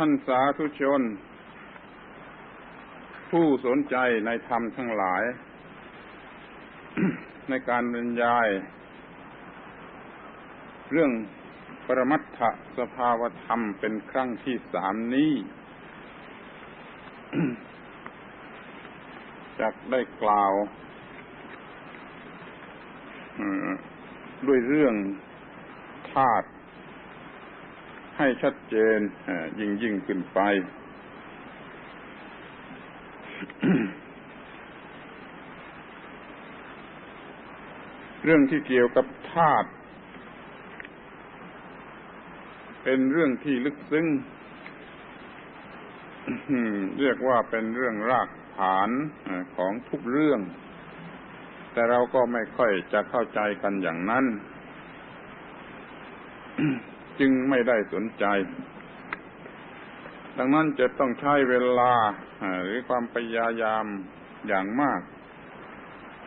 ท่านสาธุชน ผู้สนใจในธรรมทั้งหลาย ในการบรรยาย เรื่องปรมัตถสภาวธรรมเป็นครั้งที่สามนี้จะได้กล่าวด้วยเรื่องธาตุ ให้ชัดเจนยิ่งยิ่งขึ้นไปเรื่องที่เกี่ยวกับธาตุเป็นเรื่องที่ลึกซึ้งเรียกว่าเป็นเรื่องรากฐานของทุกเรื่อง แต่เราก็ไม่ค่อยจะเข้าใจกันอย่างนั้น จึงไม่ได้สนใจ ดังนั้นจะต้องใช้เวลาหรือความพยายามอย่างมาก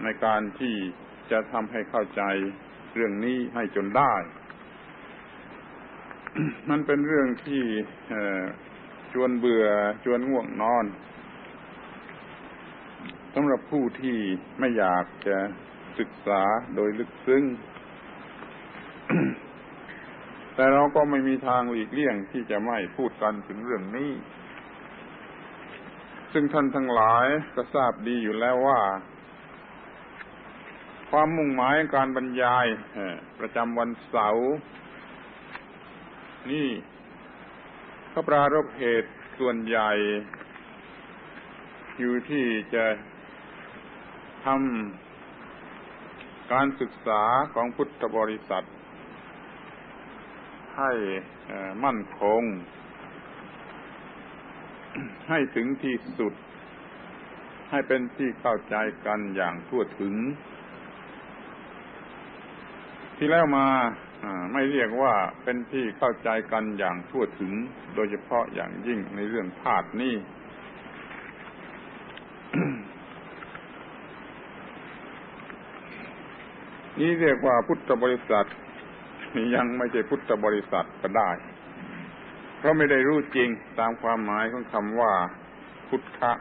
ในการที่จะทำให้เข้าใจเรื่องนี้ให้จนได้ มันเป็นเรื่องที่ชวนเบื่อชวนง่วงนอนสำหรับผู้ที่ไม่อยากจะศึกษาโดยลึกซึ้ง แต่เราก็ไม่มีทางหลีกเลี่ยงที่จะไม่พูดกันถึงเรื่องนี้ ซึ่งท่านทั้งหลายก็ทราบดีอยู่แล้วว่า ความมุ่งหมายการบรรยายประจำวันเสาร์นี่ก็ปรารบเหตุส่วนใหญ่ อยู่ที่จะทำการศึกษาของพุทธบริษัท ให้มั่นคง ให้ถึงที่สุด ให้เป็นที่เข้าใจกันอย่างทั่วถึง ที่แล้วมาไม่เรียกว่าเป็นที่เข้าใจกันอย่างทั่วถึง โดยเฉพาะอย่างยิ่งในเรื่องธาตุนี้นี่เรียกว่าพุทธบริษัท ยังไม่ใช่พุทธบริษัทก็ได้ เพราะไม่ได้รู้จริงตามความหมายของคำว่าพุทธะ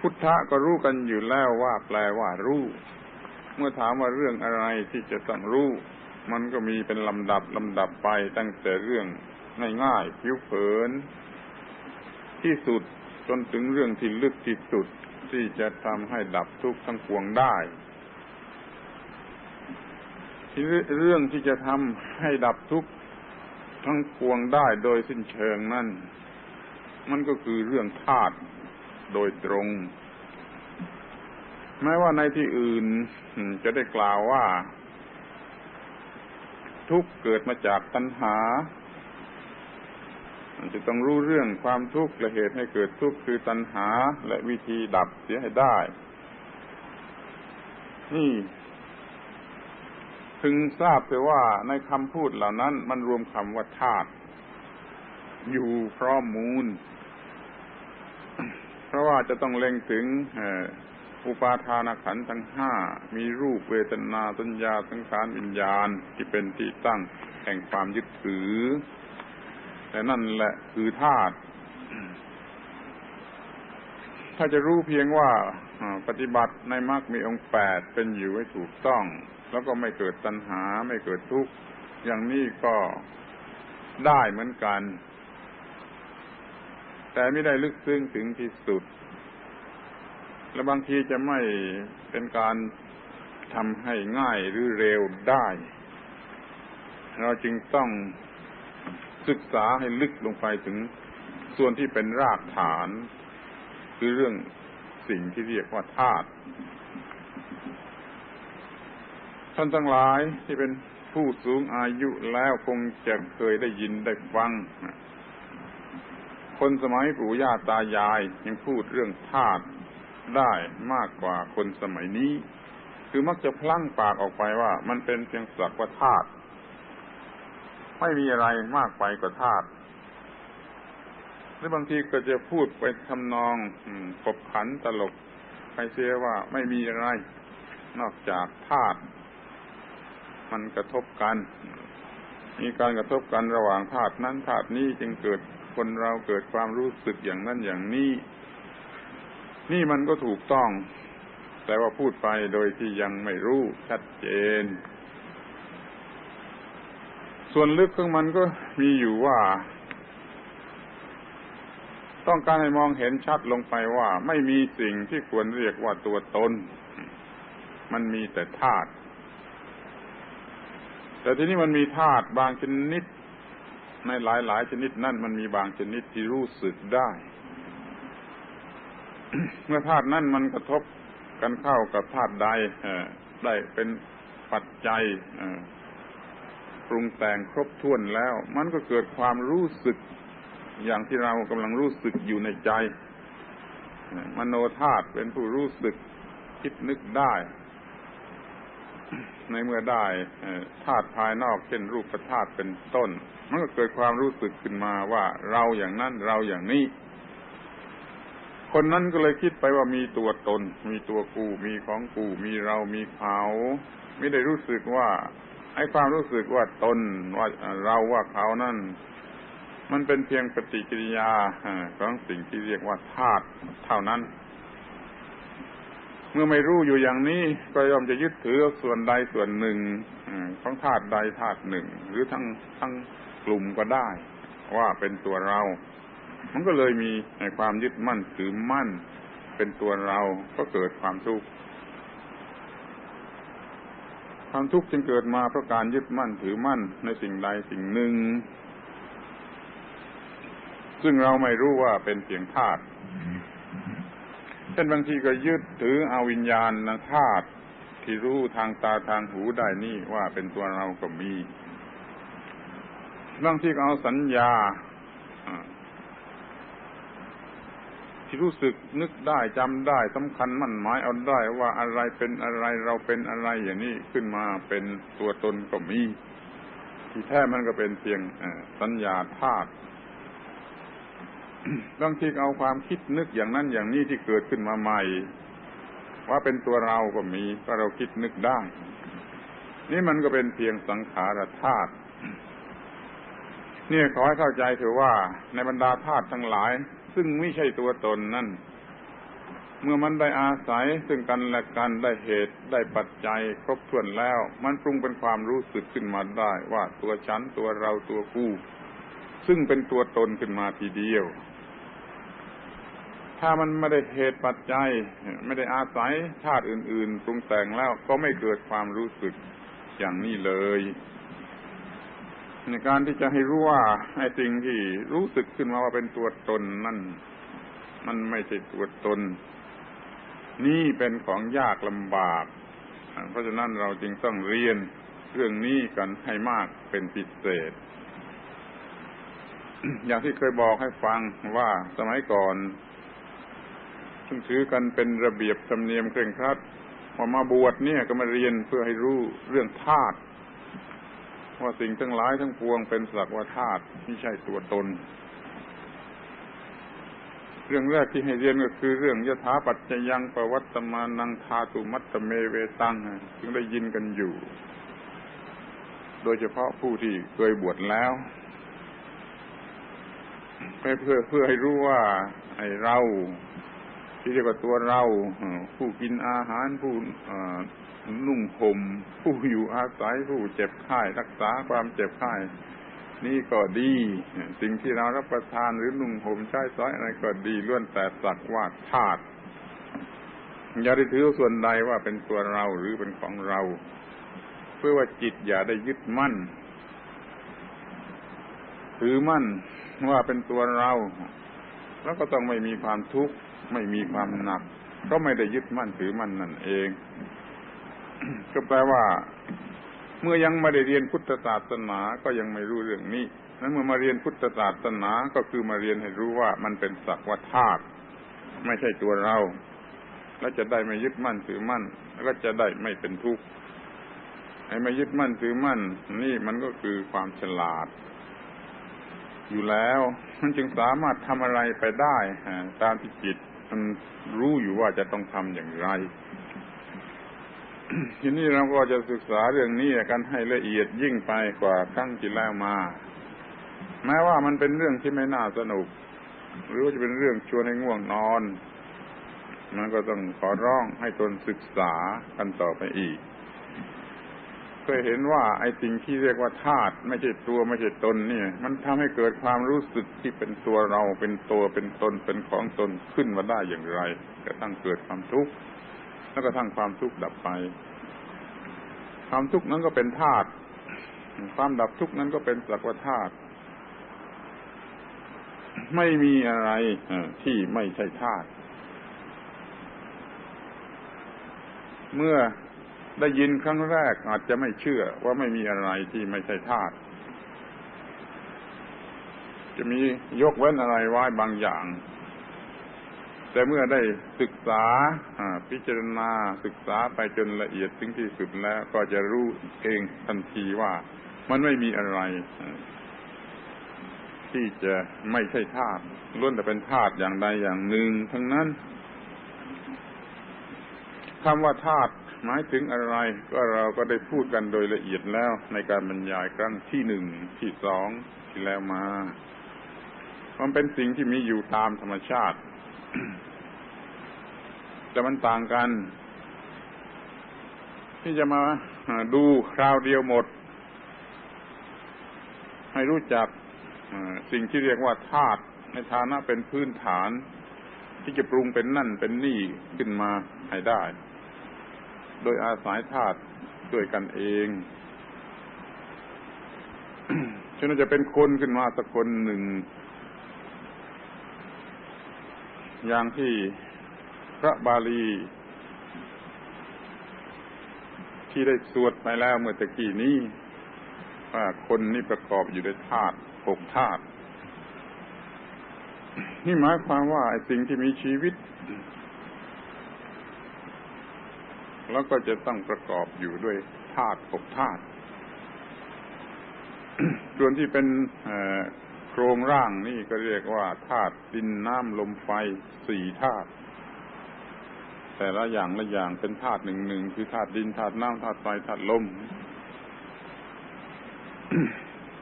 พุทธะก็รู้กันอยู่แล้วว่าแปลว่ารู้ เมื่อถามว่าเรื่องอะไรที่จะต้องรู้ มันก็มีเป็นลำดับลำดับไปตั้งแต่เรื่องง่ายๆผิวเผิน ที่สุดจนถึงเรื่องที่ลึกที่สุด ที่จะทำให้ดับทุกข์ทั้งปวงได้ที่เรื่องที่จะทำให้ดับทุกข์ทั้งปวงได้โดยสิ้นเชิงนั่น มันก็คือเรื่องธาตุโดยตรง แม้ว่าในที่อื่นจะได้กล่าวว่า ทุกเกิดมาจากตัณหา มันจะต้องรู้เรื่องความทุกข์และเหตุให้เกิดทุกข์คือตัณหาและวิธีดับเสียให้ได้ นี่ถึงทราบไปว่าในคำพูดเหล่านั้น มันรวมคำว่าธาตุอยู่พร้อมมูล เพราะว่าจะต้องเล็งถึงอุปาทานขันธ์ทั้งห้ามีรูปเวทนาสัญญาสังขารวิญญาณที่เป็นที่ตั้งแห่งความยึดถือ แต่นั่นแหละคือธาตุถ้าจะรู้เพียงว่าปฏิบัติในมรรคมีองค์แปดเป็นอยู่ให้ถูกต้อง แล้วก็ไม่เกิดตัณหาไม่เกิดทุกข์ อย่างนี้ก็ได้เหมือนกัน แต่ไม่ได้ลึกซึ้งถึงที่สุด และบางทีจะไม่เป็นการทำให้ง่ายหรือเร็วได้ เราจึงต้อง ศึกษาให้ลึกลงไปถึงส่วนที่เป็นรากฐาน คือเรื่องสิ่งที่เรียกว่าธาตุท่านทั้งหลายที่เป็นผู้สูงอายุแล้วคงจะเคยได้ยินได้ฟัง คนสมัยปู่ย่าตายายยังพูดเรื่องธาตุได้มากกว่าคนสมัยนี้ คือมักจะพลั่งปากออกไปว่า มันเป็นเพียงสักว่าธาตุ ไม่มีอะไรมากไปกว่าธาตุหรือบางทีก็จะพูดไปทำนองขบขันตลกไปเสียว่าไม่มีอะไร นอกจากธาตุมันกระทบกัน มีการกระทบกันระหว่างธาตุนั้นธาตุนี้จึงเกิดคนเราเกิดความรู้สึกอย่างนั้นอย่างนี้ นี่มันก็ถูกต้อง แต่ว่าพูดไปโดยที่ยังไม่รู้ชัดเจน ส่วนลึกของมันก็มีอยู่ว่า ต้องการให้มองเห็นชัดลงไปว่า ไม่มีสิ่งที่ควรเรียกว่าตัวตน มันมีแต่ธาตุแต่ทีนี้มันมีธาตุบางชนิด ในหลายๆชนิดนั่นมันมีบางชนิดที่รู้สึกได้ เมื่อธาตุนั่นมันกระทบกันเข้ากับธาตุใดได้เป็นปัจจัย ปรุงแต่งครบถ้วนแล้ว มันก็เกิดความรู้สึก อย่างที่เรากำลังรู้สึกอยู่ในใจ มโนธาตุเป็นผู้รู้สึกคิดนึกได้ ในเมื่อได้ธาตุภายนอกเช่นรูปธาตุเป็นต้น มันก็เกิดความรู้สึกขึ้นมาว่าเราอย่างนั้นเราอย่างนี้คนนั้นก็เลยคิดไปว่ามีตัวตน มีตัวกู มีของกู มีเรา มีเขา ไม่ได้รู้สึกว่า ไอ้ความรู้สึกว่าตนว่าเราว่าเขานั่น มันเป็นเพียงปฏิกิริยาของสิ่งที่เรียกว่าธาตุเท่านั้น เมื่อไม่รู้อยู่อย่างนี้ ก็ยอมจะยึดถือส่วนใดส่วนหนึ่งของธาตุใดธาตุหนึ่ง หรือทั้งทั้งกลุ่มก็ได้ ว่าเป็นตัวเรา มันก็เลยมีในความยึดมั่นถือมั่น เป็นตัวเราก็เกิดความทุกข์ ความทุกข์จึงเกิดมาเพราะการยึดมั่นถือมั่นในสิ่งใดสิ่งหนึ่ง ซึ่งเราไม่รู้ว่าเป็นเพียงธาตุเช่นบางทีก็ยึดถือเอาวิญญาณนธาตุที่รู้ทางตาทางหูได้นี่ว่าเป็นตัวเราก็มี บางทีก็เอาสัญญา ที่รู้สึกนึกได้จำได้สำคัญมั่นหมายเอาได้ว่าอะไรเป็นอะไรเราเป็นอะไรอย่างนี้ขึ้นมาเป็นตัวตนก็มี ที่แท้มันก็เป็นเพียงสัญญาธาตุบางทีเอาความคิดนึกอย่างนั้นอย่างนี้ที่เกิดขึ้นมาใหม่ ว่าเป็นตัวเราก็มีก็เราคิดนึกได้ นี่มันก็เป็นเพียงสังขารธาตุนี่ขอให้เข้าใจเถอะว่าในบรรดาธาตุทั้งหลาย ซึ่งไม่ใช่ตัวตนนั่น เมื่อมันได้อาศัยซึ่งกันและกันได้เหตุได้ปัจจัยครบถ้วนแล้ว มันปรุงเป็นความรู้สึกขึ้นมาได้ว่าตัวฉันตัวเราตัวกูซึ่งเป็นตัวตนขึ้นมาทีเดียว ถ้ามันไม่ได้เหตุปัจจัย ไม่ได้อาศัยธาตุอื่น ๆ ปรุงแต่งแล้วก็ไม่เกิดความรู้สึกอย่างนี้เลย ในการที่จะให้รู้ว่าไอ้สิ่งที่รู้สึกขึ้นมาว่าเป็นตัวตนนั่น มันไม่ใช่ตัวตน นี่เป็นของยากลำบาก เพราะฉะนั้นเราจึงต้องเรียนเรื่องนี้กันให้มากเป็นพิเศษ อย่างที่เคยบอกให้ฟังว่าสมัยก่อนซึ่งถือกันเป็นระเบียบธรรมเนียมเคร่งครัดพอมาบวชเนี่ยก็มาเรียนเพื่อให้รู้เรื่องธาตุ ว่าสิ่งทั้งหลายทั้งปวงเป็นสักว่าธาตุไม่ใช่ตัวตน เรื่องแรกที่ให้เรียนก็คือเรื่องยถาปัจจยังปวัตมานังทาตุมัตเมเวตังจึงได้ยินกันอยู่ โดยเฉพาะผู้ที่เคยบวชแล้วเพื่อเพื่อเพื่อให้รู้ว่าไอเรา ที่เรียกว่าตัวเรา ผู้กินอาหารผู้ นุ่งห่มผู้อยู่อาศัยผู้เจ็บไข้รักษาความเจ็บไข้นี่ก็ดี สิ่งที่เรารับประทานหรือนุ่งห่มใช้สอยอะไรก็ดีล้วนแต่สักว่าธาตุอย่าได้ถือส่วนใดว่าเป็นตัวเราหรือเป็นของเรา เพื่อว่าจิตอย่าได้ยึดมั่นถือมั่นว่าเป็นตัวเรา แล้วก็ต้องไม่มีความทุกข์ไม่มีความหนัก ก็ไม่ได้ยึดมั่นถือมั่นนั่นเอง ก็แปลว่า เมื่อยังไม่ได้เรียนพุทธศาสนาก็ยังไม่รู้เรื่องนี้นั้นเมื่อมาเรียนพุทธศาสนาก็คือมาเรียนให้รู้ว่ามันเป็นสักว่าธาตุไม่ใช่ตัวเรา แล้วจะได้ไม่ยึดมั่นถือมั่น แล้วก็จะได้ไม่เป็นทุกข์ไอ้ไม่ยึดมั่นถือมั่น นี่มันก็คือความฉลาด อยู่แล้ว มันจึงสามารถทำอะไรไปได้ตามที่จิต มันรู้อยู่ว่าจะต้องทำอย่างไร ทีนี้เราก็จะศึกษาเรื่องนี้กันให้ละเอียดยิ่งไปกว่าครั้งที่แล้วมา แม้ว่ามันเป็นเรื่องที่ไม่น่าสนุก หรือว่าจะเป็นเรื่องชวนให้ง่วงนอนมันก็ต้องขอร้องให้ตนศึกษากันต่อไปอีกเคยเห็นว่าไอ้สิ่งที่เรียกว่าธาตุไม่ใช่ตัวไม่ใช่ตนเนี่ย มันทำให้เกิดความรู้สึกที่เป็นตัวเราเป็นตัวเป็นตนเป็นของตนขึ้นมาได้อย่างไรกระทั่งเกิดความทุกข์ แล้วก็ทั้งความทุกข์ดับไป ความทุกข์นั้นก็เป็นธาตุความดับทุกข์นั้นก็เป็นสักว่าธาตุไม่มีอะไรที่ไม่ใช่ธาตุเมื่อได้ยินครั้งแรกอาจจะไม่เชื่อว่าไม่มีอะไรที่ไม่ใช่ธาตุจะมียกเว้นอะไรไว้บางอย่าง แต่เมื่อได้ศึกษาพิจารณาศึกษาไปจนละเอียดถึงที่สุดแล้ว ก็จะรู้เองทันทีว่ามันไม่มีอะไร ที่จะไม่ใช่ธาตุล้วนแต่เป็นธาตุอย่างใดอย่างหนึ่ง ทั้งนั้นคำว่าธาตุหมายถึงอะไร ก็เราก็ได้พูดกันโดยละเอียดแล้วในการบรรยายครั้งที่หนึ่งที่สองที่แล้วมา มันเป็นสิ่งที่มีอยู่ตามธรรมชาติ แต่มันต่างกัน ที่จะมาดูคราวเดียวหมด ให้รู้จักสิ่งที่เรียกว่าธาตุในฐานะเป็นพื้นฐาน ที่จะปรุงเป็นนั่นเป็นนี่ขึ้นมาให้ได้ โดยอาศัยธาตุด้วยกันเองฉะนั้นจะเป็นคนขึ้นมาสักคนหนึ่ง อย่างที่ ระบาลี ที่ได้สวดไปแล้วเมื่อตะกี้นี้ว่าคนนี้ประกอบอยู่ด้วยธาตุหกธาตุนี่หมายความว่าไอ้สิ่งที่มีชีวิต แล้วก็จะต้องประกอบอยู่ด้วยธาตุหกธาตุส่วนที่เป็นโครงร่างนี่ก็เรียกว่าธาตุดินน้ำลมไฟสี่ธาตุ แต่ละอย่างละอย่างเป็นธาตุหนึ่งหนึ่งคือธาตุดินธาตุน้ำธาตุไฟธาตุลม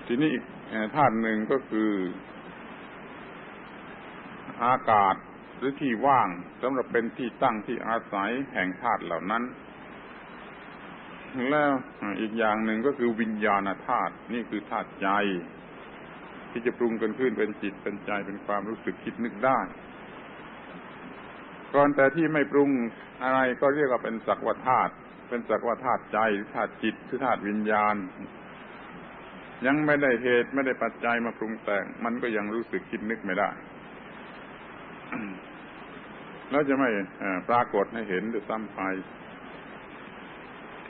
ทีนี้อีกธาตุหนึ่งก็คืออากาศหรือที่ว่างสำหรับเป็นที่ตั้งที่อาศัยแห่งธาตุเหล่านั้น แล้วอีกอย่างหนึ่งก็คือวิญญาณธาตุนี่คือธาตุใจ ที่จะปรุงกันขึ้นเป็นจิตเป็นใจเป็นความรู้สึกคิดนึกได้ ก่อนแต่ที่ไม่ปรุงอะไรก็เรียกว่าเป็นสักวธาตุเป็นสักวธาตุใจธาตุจิตคือธาตุวิญญาณ ยังไม่ได้เหตุไม่ได้ปัจจัยมาปรุงแต่ง มันก็ยังรู้สึกคิดนึกไม่ได้แล้วจะไม่ปรากฏให้เห็นด้วยซ้ำไป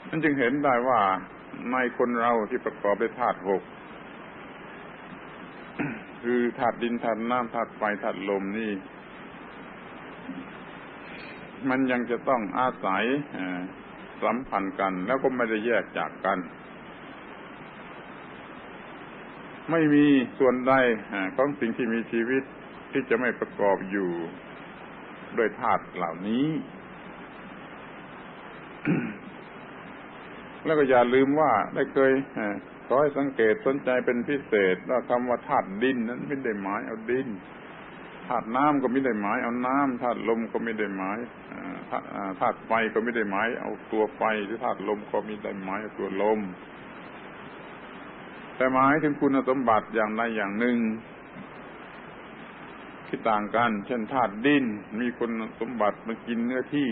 นั่นจึงเห็นได้ว่าในคนเราที่ประกอบด้วยธาตุหกคือธาตุดินธาตุน้ำธาตุไฟธาตุลมนี่ มันยังจะต้องอาศัยสัมพันธ์กัน แล้วก็ไม่ได้แยกจากกันไม่มีส่วนใดของสิ่งที่มีชีวิตที่จะไม่ประกอบอยู่ด้วยธาตุเหล่านี้ แล้วก็อย่าลืมว่าได้เคยขอให้สังเกตสนใจเป็นพิเศษว่าคำว่าธาตุดินนั้นไม่ได้หมายเอาดินธาตุน้ำก็ไม่ได้หมายเอาน้ำธาตุลมก็ไม่ได้หมาย ธาตุไฟก็ไม่ได้หมายเอาตัวไฟหรือธาตุลมก็ไม่ได้หมายเอาตัวลม แต่หมายถึงคุณสมบัติอย่างใดอย่างหนึ่งที่ต่างกัน เช่นธาตุดินมีคุณสมบัติมันกินเนื้อที่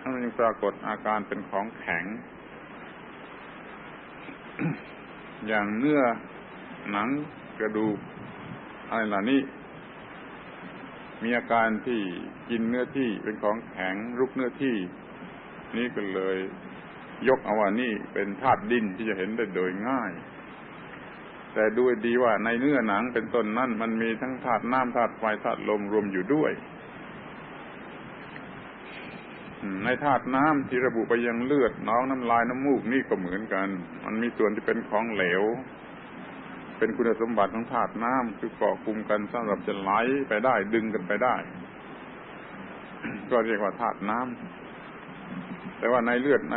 ถ้ามันยังปรากฏอาการเป็นของแข็ง อย่างเนื้อหนังกระดูกอะไรเหล่านี้ มีอาการที่กินเนื้อที่เป็นของแข็งรุกเนื้อที่ นี่ก็เลยยกเอาว่านี่เป็นธาตุดินที่จะเห็นได้โดยง่าย แต่ดูดีว่าในเนื้อหนังเป็นต้นนั่นมันมีทั้งธาตุน้ำธาตุไฟธาตุลมรวมอยู่ด้วยในธาตุน้ำที่ระบุไปยังเลือดน้องน้ำลายน้ำมูกนี่ก็เหมือนกัน มันมีส่วนที่เป็นของเหลว เป็นคุณสมบัติของธาตุน้ำคือเกาะกลุ่มกันสำหรับจะไหลไปได้ ดึงกันไปได้ ก็เรียกว่าธาตุน้ำแต่ว่าในเลือดใน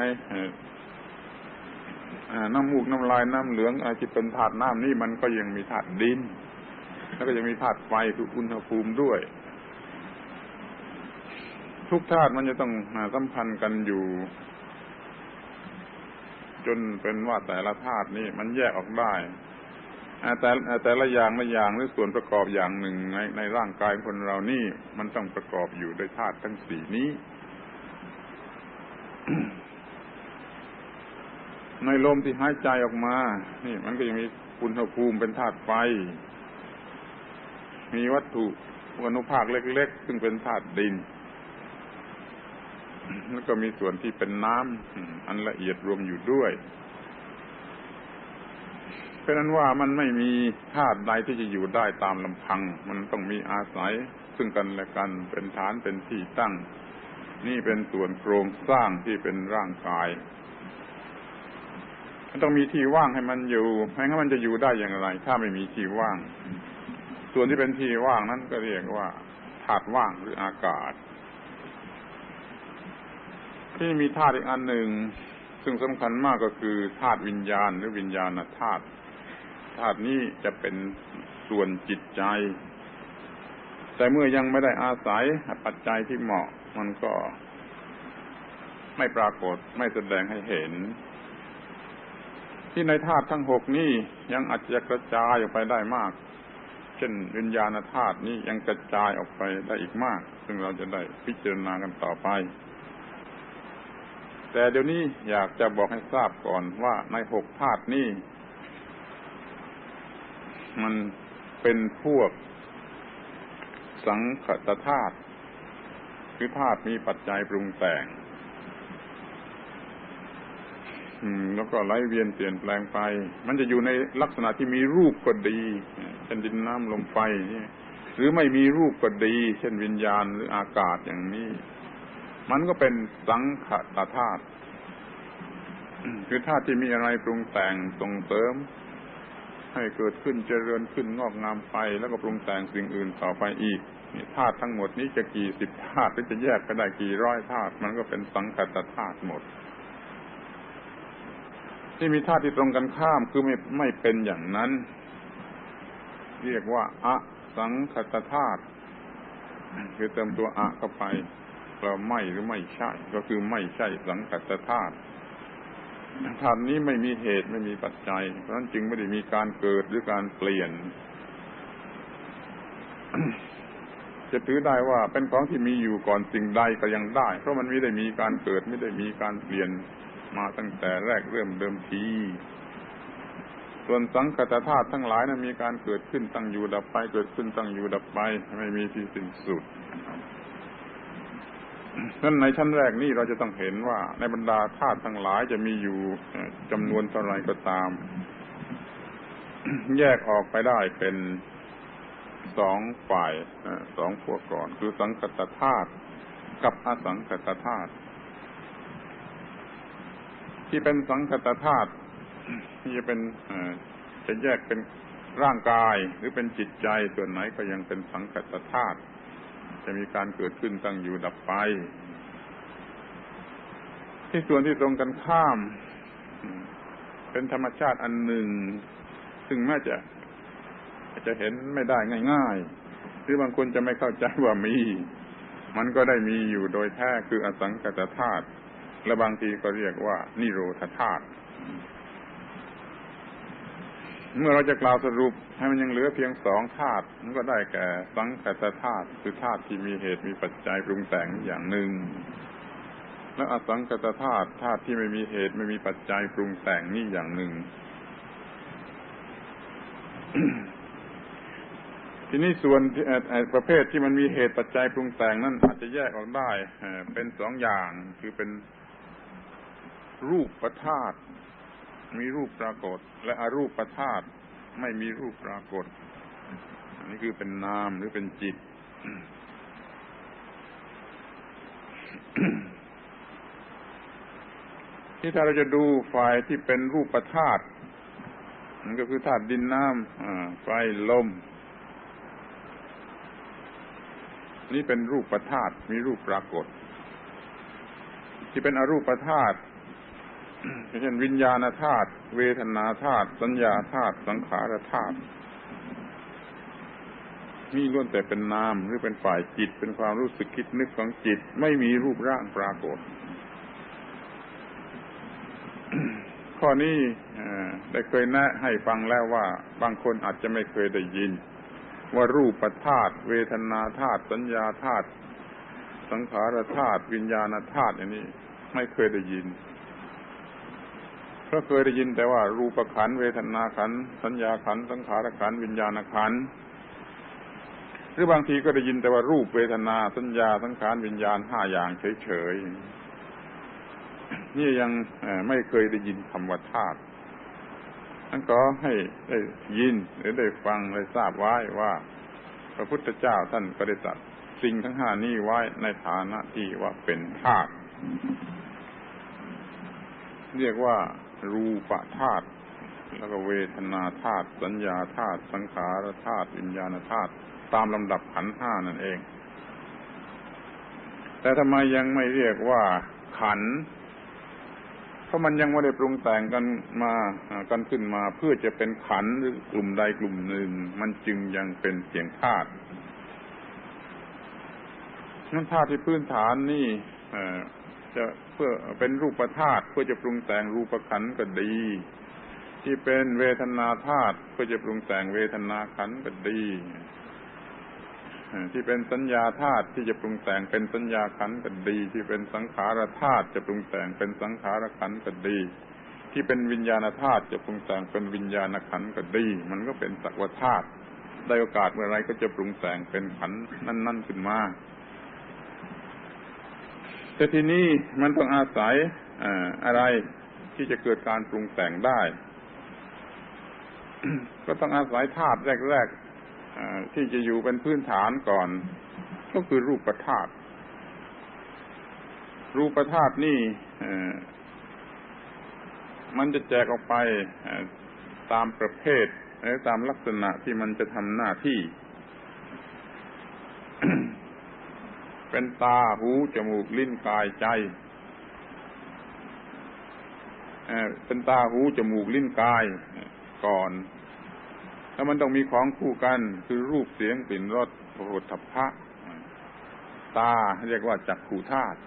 น้ำมูกน้ำลายน้ำเหลืองอะไรที่เป็นธาตุน้ำนี่มันก็ยังมีธาตุดิน แล้วก็ยังมีธาตุไฟคืออุณหภูมิด้วย ทุกธาตุมันจะต้องสัมพันธ์กันอยู่ จนเป็นว่าแต่ละธาตุนี่มันแยกออกได้ แต่แต่ละอย่างละอย่างหรือส่วนประกอบอย่างหนึ่งในในร่างกายคนเรานี่ มันต้องประกอบอยู่ด้วยธาตุทั้งสี่นี้ ในลมที่หายใจออกมา นี่ มันก็ยังมีอุณหภูมิเป็นธาตุไฟ มีวัตถุอนุภาคเล็ก ๆ ซึ่งเป็นธาตุดิน แล้วก็มีส่วนที่เป็นน้ำอันละเอียดรวมอยู่ด้วย เป็นนั้นว่ามันไม่มีธาตุใดที่จะอยู่ได้ตามลำพัง มันต้องมีอาศัยซึ่งกันและกันเป็นฐานเป็นที่ตั้ง นี่เป็นส่วนโครงสร้างที่เป็นร่างกายมันต้องมีที่ว่างให้มันอยู่ไม่งั้นมันจะอยู่ได้อย่างไร ถ้าไม่มีที่ว่าง ส่วนที่เป็นที่ว่างนั้นก็เรียกว่าธาตุว่างหรืออากาศ ที่มีธาตุอีกอันหนึ่ง ซึ่งสำคัญมากก็คือธาตุวิญญาณหรือวิญญาณธาตุ ธาตุนี้จะเป็นส่วนจิตใจ แต่เมื่อยังไม่ได้อาศัยปัจจัยที่เหมาะ มันก็ไม่ปรากฏไม่แสดงให้เห็น ที่ในธาตุทั้งหกนี้ยังอาจจะกระจายออกไปได้มาก เช่นวิญญาณธาตุนี้ยังกระจายออกไปได้อีกมาก ซึ่งเราจะได้พิจารณากันต่อไปแต่เดี๋ยวนี้อยากจะบอกให้ทราบก่อนว่าในหกธาตุนี้ มันเป็นพวกสังขตธาตุคือธาตุมีปัจจัยปรุงแต่งแล้วก็ไหลเวียนเปลี่ยนแปลงไป มันจะอยู่ในลักษณะที่มีรูปก็ดีเช่นดินน้ำลมไฟหรือไม่มีรูปก็ดี เช่นวิญญาณหรืออากาศอย่างนี้ มันก็เป็นสังขตธาตุคือธาตุที่มีอะไรปรุงแต่งส่งเสริม ให้เกิดขึ้นเจริญขึ้นงอกงามไป แล้วก็ปรุงแต่งสิ่งอื่นต่อไปอีกนี่ธาตุทั้งหมดนี้จะกี่สิบธาตุหรือจะแยกไปได้กี่ร้อยธาตุมันก็เป็นสังขตธาตุหมด ที่มีธาตุที่ตรงกันข้ามคือไม่ไม่เป็นอย่างนั้น เรียกว่า อะ สังขตธาตุคือเติมตัวอะเข้าไปเราไม่หรือไม่ใช่ ก็คือไม่ใช่สังขตธาตุ ธาตุนี้ไม่มีเหตุไม่มีปัจจัย เพราะนั้นจึงไม่ได้มีการเกิดหรือการเปลี่ยน จะถือได้ว่าเป็นของที่มีอยู่ก่อนสิ่งใดก็ยังได้ เพราะมันไม่ได้มีการเกิดไม่ได้มีการเปลี่ยนมาตั้งแต่แรกเริ่มเดิมทีส่วนสังคตธาตุทั้งหลายนะั้นมีการเกิดขึ้นตั้งอยู่ดับไป เกิดขึ้นตั้งอยู่ดับไป ไม่มีที่สิ้นสุด นั้นในชั้นแรกนี้เราจะต้องเห็นว่าในบรรดาธาตุทั้งหลายจะมีอยู่จำนวนเท่าไรก็ตาม แยกออกไปได้เป็นสองฝ่ายสองพวกก่อน คือสังคตธาตุกับอสังคตธาตุที่เป็นสังคตธาตุที่จะเป็นจะแยกเป็นร่างกายหรือเป็นจิตใจส่วนไหนก็ยังเป็นสังคตธาตุ จะมีการเกิดขึ้นตั้งอยู่ดับไป ที่ส่วนที่ตรงกันข้าม เป็นธรรมชาติอันหนึ่ง ซึ่งแม้จะจะเห็นไม่ได้ง่าย ๆ หรือบางคนจะไม่เข้าใจว่ามี มันก็ได้มีอยู่โดยแท้คืออสังกตธาตุและบางทีก็เรียกว่านิโรธธาตุ เมื่อเราจะกล่าวสรุปให้มันยังเหลือเพียงสองธาตุมันก็ได้แก่สังขตธาตุคือธาตุที่มีเหตุมีปัจจัยปรุงแต่งอย่างหนึ่ง และอสังขตธาตุธาตุที่ไม่มีเหตุไม่มีปัจจัยปรุงแต่งนี่อย่างหนึ่ง ทีนี้ส่วนประเภทที่มันมีเหตุปัจจัยปรุงแต่งนั้นอาจจะแยกออกได้เป็นสองอย่างคือเป็นรูปประธาตุ มีรูปปรากฏ และอรูปธาตุไม่มีรูปปรากฏ อันนี้คือเป็นนามหรือเป็นจิต ที่ถ้าเราจะดูฝ่ายที่เป็นรูปธาตุมันก็คือธาตุดินน้ำไฟลม นี่เป็นรูปธาตุมีรูปปรากฏ ที่เป็นอรูปธาตุ เช่นวิญญาณธาตุเวทนาธาตุสัญญาธาตุสังขารธาตุนี่ล้วนแต่เป็นนามหรือเป็นฝ่ายจิต เป็นความรู้สึกคิดนึกของจิต ไม่มีรูปร่างปรากฏ ข้อนี้ได้เคยแนะให้ฟังแล้วว่า บางคนอาจจะไม่เคยได้ยิน ว่ารูปธาตุเวทนาธาตุสัญญาธาตุสังขารธาตุวิญญาณธาตุอย่างนี้ ไม่เคยได้ยิน เพราะเคยได้ยินแต่ว่า รูปขันเวทนาขันสัญญาขันสังขารขันวิญญาณขันหรือบางทีก็ได้ยินแต่ว่ารูปเวทนาสัญญาสังขารวิญญาณห้าอย่างเฉยๆนี่ยังไม่เคยได้ยินคำว่าธาตุนั่นก็ให้ได้ยินหรือได้ฟังได้ทราบไว้ว่า พระพุทธเจ้าท่านก็ได้ตรัสสิ่งทั้งห้านี้ไว้ในฐานะที่ว่าเป็นธาตุเรียกว่า รูปธาตุแล้วก็เวทนาธาตุสัญญาธาตุสังขารธาตุวิญญาณธาตุตามลำดับขันห้านั่นเอง แต่ทำไมยังไม่เรียกว่าขันเพราะมันยังไม่ได้ปรุงแต่งกันมากันขึ้นมาเพื่อจะเป็นขันหรือกลุ่มใดกลุ่มหนึ่ง มันจึงยังเป็นเพียงธาตุนั้นธาตุที่พื้นฐานนี่จะ เพื่อเป็นรูปธาตุเพื่อจะปรุงแต่งรูปขันก็ดี ที่เป็นเวทนาธาตุเพื่อจะปรุงแต่งเวทนาขันก็ดีที่เป็นสัญญาธาตุที่จะปรุงแต่งเป็นสัญญาขันก็ดี ที่เป็นสังขารธาตุจะปรุงแต่งเป็นสังขารขันก็ดี ที่เป็นวิญญาณธาตุจะปรุงแต่งเป็นวิญญาณขันก็ดี มันก็เป็นสักวธาตุได้โอกาสเมื่อไรก็จะปรุงแต่งเป็นขันนั่นๆขึ้นมา แต่ทีนี้มันต้องอาศัยอะไรที่จะเกิดการปรุงแต่งได้ ก็ต้องอาศัยธาตุแรกๆที่จะอยู่เป็นพื้นฐานก่อน ก็คือรูปธาตุรูปธาตุนี่มันจะแจกออกไปตามประเภทและตามลักษณะที่มันจะทำหน้าที่ เป็นตาหูจมูกลิ้นกายใจเป็นตาหูจมูกลิ้นกายก่อน แล้วมันต้องมีของคู่กันคือรูปเสียงกลิ่นรสโผฏฐัพพะ ตาเรียกว่าจักขู่ธาตุ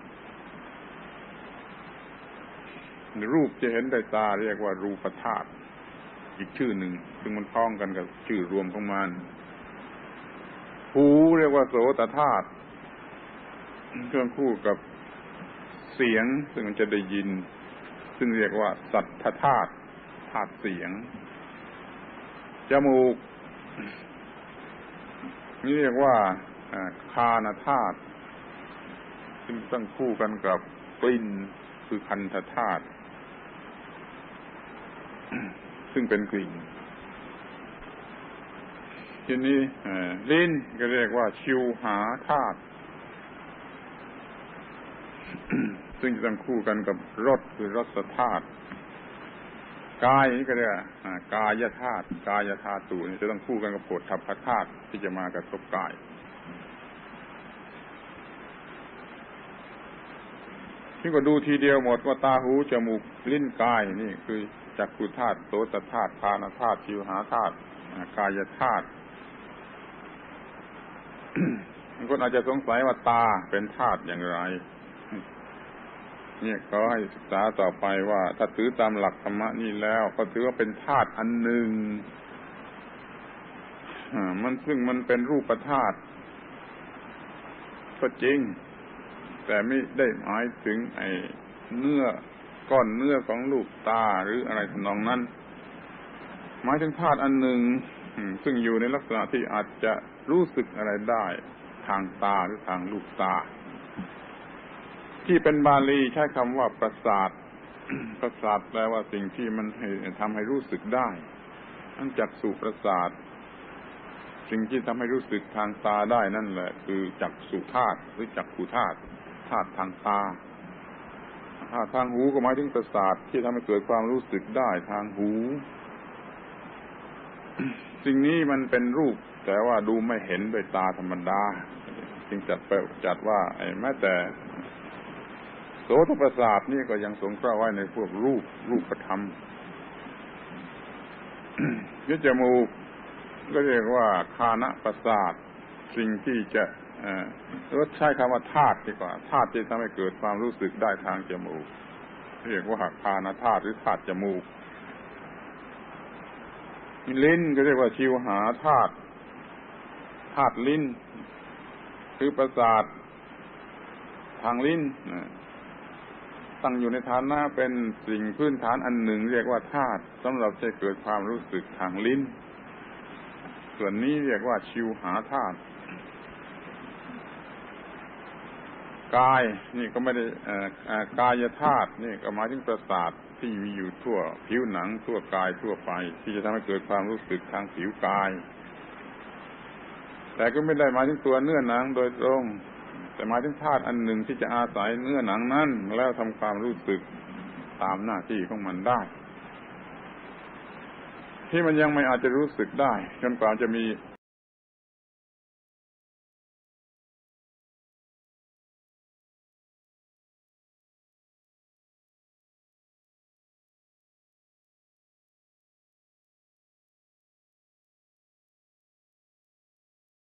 รูปจะเห็นด้วยตาเรียกว่ารูปธาตุอีกชื่อหนึ่ง ซึ่งมันพ้องกันกับชื่อรวมของมัน หูเรียกว่าโสตธาตุ เครื่องคู่กับเสียง ซึ่งมันจะได้ยิน ซึ่งเรียกว่า สัทธธาตุธาตุเสียง จมูก นี่เรียกว่าคานธาตุซึ่งต้องคู่กันกับกลิ่นคือคันธธาตุซึ่งเป็นกลิ่นทีนี้ลิ้นก็เรียกว่าชิวหาธาตุ ซึ่งจะต้องคู่กันกับรสคือรสธาตุกายนี่ก็เรียกกายธาตุกายธาตุนี่จะต้องคู่กันกับโผฏฐัพพธาตุที่จะมากระทบกายนี่ก็ดูทีเดียวหมดว่าตาหูจมูกลิ้นกายนี่คือจักขุธาตุโสตธาตุพานธาตุชิวหาธาตุกายธาตุบางคนอาจจะสงสัยว่าตาเป็นธาตุอย่างไร เนี่ยก็ให้ศึกษาต่อไปว่าถ้าถือตามหลักธรรมะนี่แล้ว ก็ถือว่าเป็นธาตุอันหนึ่งมันซึ่งมันเป็นรูปธาตุก็จริง แต่ไม่ได้หมายถึง ไอ้เนื้อก้อนเนื้อของลูกตาหรืออะไรทำนองนั้น หมายถึงธาตุอันหนึ่งซึ่งอยู่ในลักษณะที่อาจจะรู้สึกอะไรได้ ทางตาหรือทางลูกตา ที่เป็นบาลีใช้คำว่าประสาท ประสาทแปลว่าสิ่งที่มันทำให้รู้สึกได้นั่นจักสุประสาท สิ่งที่ทำให้รู้สึกทางตาได้นั่นแหละ คือจักสุธาตุหรือจักขุธาตุธาตุทางตาธาตุทางหูก็หมายถึงประสาทที่ทำให้เกิดความรู้สึกได้ทางหู สิ่งนี้มันเป็นรูป แต่ว่าดูไม่เห็นด้วยตาธรรมดา จึงจัดไปจัดว่าแม้แต่ ตประสาทนี่ก็ยังสงเคราะห์ไว้ในพวกรูปรูปธรรมยึดจมูกก็เรียกว่าคานะประสาทสิ่งที่จะเออใช้คำว่าธาตุดีกว่าธาตุที่ทำให้เกิดความรู้สึกได้ทางจมูก เรียกว่าคานาธาตุหรือธาตุจมูกลิ้นก็เรียกว่าชิวหาธาตุธาตุลิ้น คือประสาททางลิ้น ตั้งอยู่ในฐานะเป็นสิ่งพื้นฐานอันหนึ่ง เรียกว่าธาตุสำหรับจะเกิดความรู้สึกทางลิ้น ส่วนนี้เรียกว่าชิวหาธาตุกายนี่ก็ไม่ได้กายธาตุนี่ก็หมายถึงประสาทที่มีอยู่ทั่วผิวหนังทั่วกายทั่วไป ที่จะทำให้เกิดความรู้สึกทางผิวกาย แต่ก็ไม่ได้หมายถึงตัวเนื้อหนังโดยตรง แต่หมายถึงธาตุอันหนึ่งที่จะอาศัยเนื้อหนังนั้น แล้วทำความรู้สึกตามหน้าที่ของมันได้ ที่มันยังไม่อาจจะรู้สึกได้จนกว่าจะมี